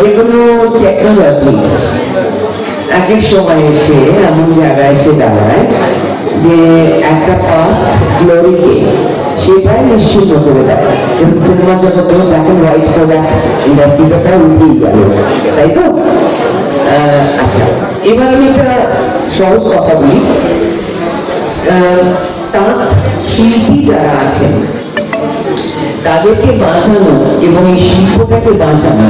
যে কোনো টেকনোলজি এক সময় এসে, এমন জায়গায় এসে দাঁড়ায় যে একটা পাস গ্লোরিকে সেটাই নিশ্চিত করে দেয়। সিনেমা জগতে ব্ল্যাক হোয়াইট প্রোডাক্ট ইন্ডাস্ট্রিটা উঠেই গেল, তাই তো? আচ্ছা এবার আমি একটা সহজ কথা বলি। তাঁত শিল্পী যারা আছেন তাদেরকে বাঁচানো এবং এই শিল্পটাকে বাঁচানো।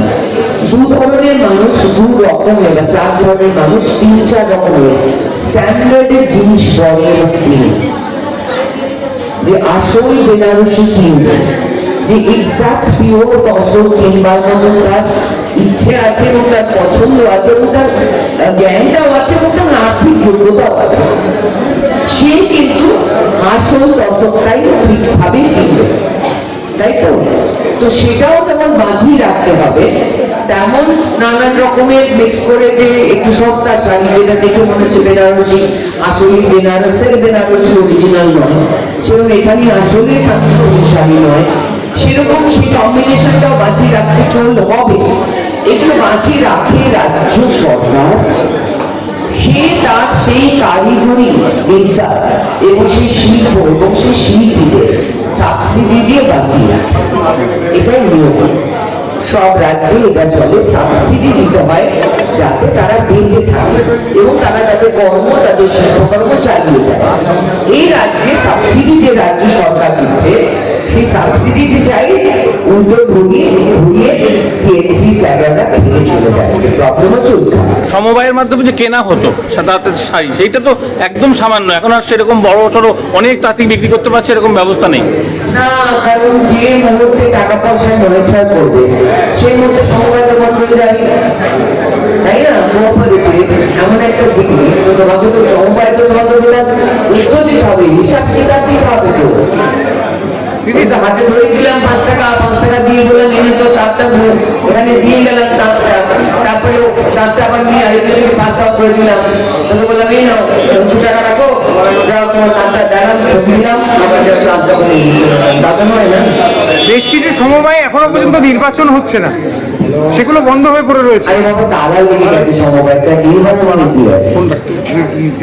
দু ধরনের মানুষ, দু রকমের বা চার ধরনের মানুষ, তিন, চার রকমের স্ট্যান্ডার্ডের জিনিস পরে এবং কিনে। যে আসল বেনারসি কিনবে, যে এক্সাক্ট পিওর তসর কিনবার মতো তার ইচ্ছে আছে এবং তার পছন্দ আছে এবং তার জ্ঞানটাও আছে এবং তার আর্থিক যোগ্যতাও আছে। সে কিন্তু আসল দশকটাই ঠিকভাবে কিনবে। তাই তো? তো সেটাও যেমন বাঁচিয়ে রাখতে হবে, তেমন নানান রকমের মিক্স করে যে একটু সস্তা শাড়ি, যেটা দেখে মনে হচ্ছে বেনারসি আসলে বেনারসের বেনারসি অরিজিনাল নয়। সেরকম এখানে আসলে শান্তিপুরের শাড়ি নয়। সেরকম সেই কম্বিনেশনটাও বাঁচিয়ে রাখতে চললে। হবে এগুলো বাঁচিয়ে রাখে রাজ্য সরকার। সে তার সেই কারিগরি বিদ্যা এবং সেই শিল্প এবং সেই বাঁচিয়ে রাখে এটাই নিয়ম। সব রাজ্যে এটা চলে সাবসিডি দিতে হয় যাতে তারা বেঁচে থাকে এবং তারা তাদের কর্ম তাদের শিল্পকর্ম চালিয়ে যায়। এই রাজ্যে সাবসিডি যে রাজ্য সরকার দিচ্ছে সেই সাবসিডি যে চাই উল্টো ঘুরিয়ে ঘুরিয়ে টিএনসি জায়গাটা থেকে চলে যাচ্ছে। প্রবলেম হচ্ছে সমবায়ের মাধ্যমে যে কেনা হতো তাঁতের শাড়ি সেইটা তো একদম সামান্য। এখন আর সেরকম বড় সড়ো অনেক তাঁতি বিক্রি করতে পারছে এরকম ব্যবস্থা নেই। না কারণ যে মুহূর্তে টাকা পয়সা নড়েছাড় করবে সেই মুহূর্তে সমবায় দোকান হয়ে যায়। তাই না? কোঅপারেটিভ এমন একটা জিনিস, তো তোমাকে তো সমবায় তো তোমাকে যেটা উত্তর দিতে হবে, হিসাব কিতাব হবে তো? হাতে ধরে দিলাম পাঁচ টাকা পাঁচ টাকা দিয়ে বললাম এনে তো চারটা ওখানে দিয়ে গেলাম চারটা। তারপরে চারটা আবার নিয়ে আরেকজনকে পাঁচ টাকা করে দিলাম। তাহলে বললাম, এই নাও দু টাকা রাখো। যাও, তোমার চারটা দেখালাম ছবি দিলাম আবার যা চারটা করে দাদা নয় না? বেশ কিছু সমবায় এখনও পর্যন্ত নির্বাচন হচ্ছে না। সেগুলো বন্ধ হয়ে পড়ে রয়েছে।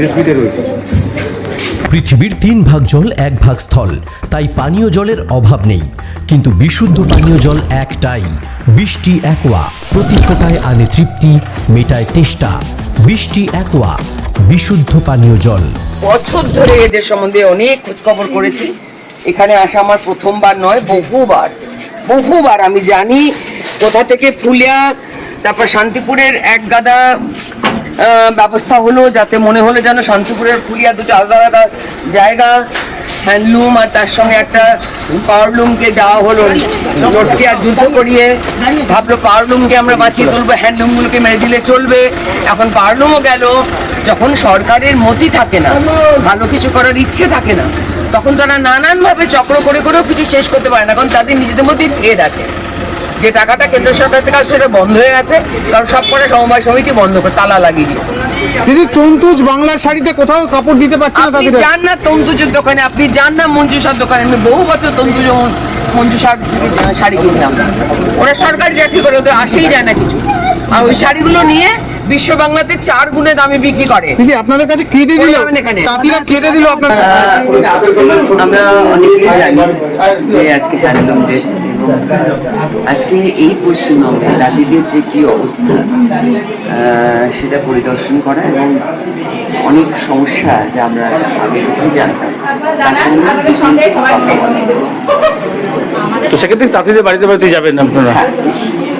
এসবিতে রয়েছে। পৃথিবীর তিন ভাগ জল এক ভাগ স্থল। তাই পানীয় জলের অভাব নেই। কিন্তু বিশুদ্ধ পানীয় জল একটাই। বৃষ্টি একোয়া। প্রতি ফোটায় আনে তৃপ্তি মেটায় তেষ্টা। বৃষ্টি একোয়া। বিশুদ্ধ পানীয় জল। বছর ধরে এদের সম্বন্ধে অনেক খোঁজ খবর করেছি। এখানে আসা আমার প্রথমবার নয়, বহুবার বহুবার আমি জানি কোথা থেকে ফুলিয়া তারপর শান্তিপুরের এক গাদা ব্যবস্থা হলো যাতে মনে হলো যেন শান্তিপুরের ফুলিয়া দুটো আলাদা আলাদা জায়গা হ্যান্ডলুম আর তার সঙ্গে একটা পাওয়ারলুমকে দেওয়া হলো। জোটকে আর যুদ্ধ করিয়ে ভাবলো পাওয়ারলুমকে আমরা বাঁচিয়ে তুলবো হ্যান্ডলুমগুলোকে মেরে দিলে চলবে। এখন পাওয়ারলুমও গেল, যখন সরকারের মতি থাকে না, ভালো কিছু করার ইচ্ছে থাকে না, তখন তারা নানানভাবে চক্র করে করেও কিছু শেষ করতে পারে না, কারণ তাদের নিজেদের মধ্যেই ছেদ আছে। যে টাকাটা কেন্দ্র সরকার থেকে আসছে সেটা বন্ধ হয়ে গেছে কারণ সব করে সমবায় সমিতি বন্ধ করে তালা লাগিয়ে দিয়েছে। দিদি তন্তুজ বাংলার শাড়িতে কোথাও কাপড় দিতে পারছে না আপনি যান না তন্তুজের দোকানে আপনি যান না মঞ্জুষার দোকানে। আমি বহু বছর তন্তুজ মঞ্জুষার থেকে শাড়ি কিনলাম। ওরা সরকারি চাকরি করে ওদের আসেই যায় না কিছু। আর ওই শাড়িগুলো নিয়ে বিশ্ব বাংলাতে চার গুণে দামে বিক্রি করে। দিদি আপনাদের কাছে কেঁদে দিল? ওই যাবেন এখানে। তাঁতিরা কেঁদে দিল আপনার আমরা অনেকেই জানি যে আজকে হ্যান্ডলুম ডে আজকে এই পশ্চিমবঙ্গে দাদিদের যে কি অবস্থা সেটা পরিদর্শন করা এবং অনেক সমস্যা যা আমরা আগে থেকেই জানতাম। তার সঙ্গে তো সেক্ষেত্রে তাঁতিদের বাড়িতে বাড়িতে যাবেন আপনারা?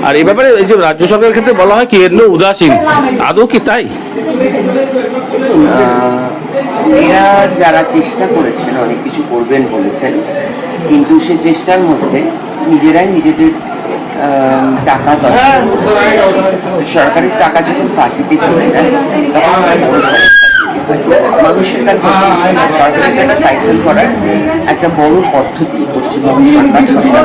আর এই ব্যাপারে এই যে রাজ্য সরকারের ক্ষেত্রে বলা হয় কি এর উদাসীন। আদৌ কি তাই? এরা যারা চেষ্টা করেছেন অনেক কিছু করবেন বলেছেন কিন্তু সে চেষ্টার মধ্যে নিজেরাই নিজেদের টাকা দশ সরকারের টাকা যখন পার্টিতে চলে যায় তখন হয়। মানুষের কাছে কিছু না, সরকারের টাকা সাইকেল করার একটা বড় পদ্ধতি পশ্চিমবঙ্গ সরকার সরকার